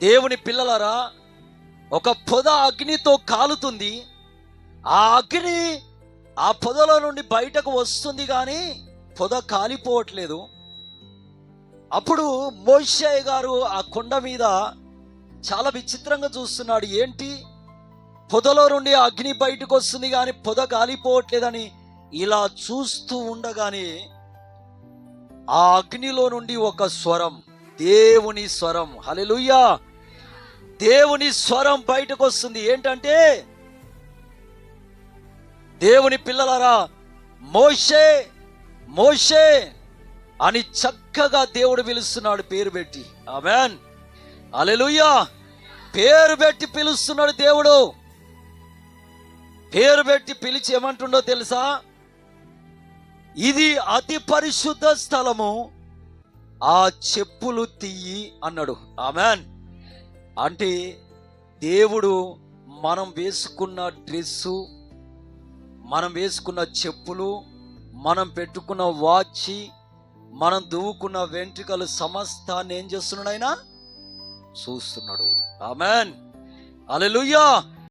దేవుని పిల్లలరా ఒక పొద అగ్నితో కాలుతుంది. ఆ అగ్ని ఆ పొదలో నుండి బయటకు వస్తుంది కానీ పొద కాలిపోవట్లేదు. అప్పుడు మోషయ్య గారు ఆ కొండ మీద చాలా విచిత్రంగా చూస్తున్నాడు. ఏంటి? పొదలో నుండి అగ్ని బయటకు వస్తుంది కానీ పొద కాలిపోవట్లేదని ఇలా చూస్తూ ఉండగానే ఆ అగ్నిలో నుండి ఒక స్వరం దేవుని స్వరం. హలెలుయ్యా దేవుని స్వరం బయటకు వస్తుంది ఏంటంటే దేవుని పిల్లలారా మోషే మోషే అని చక్కగా దేవుడు పిలుస్తున్నాడు పేరు పెట్టి. ఆమెన్. అలెలుయ్యా పేరు పెట్టి పిలుస్తున్నాడు దేవుడు. పేరు పెట్టి పిలిచి ఏమంటుండో తెలుసా? ఇది అతి పరిశుద్ధ స్థలము. ఆ చెప్పులు తీయి అన్నాడు. ఆమెన్. అంటే దేవుడు మనం వేసుకున్న డ్రెస్సు మనం వేసుకున్న చెప్పులు మనం పెట్టుకున్న వాచి మనం దువ్వుకున్న వెంట్రుకలు సమస్తాన్ని ఏం చేస్తున్నాడు ఆయన? చూస్తున్నాడు. ఆమెన్. అలెలుయ్యా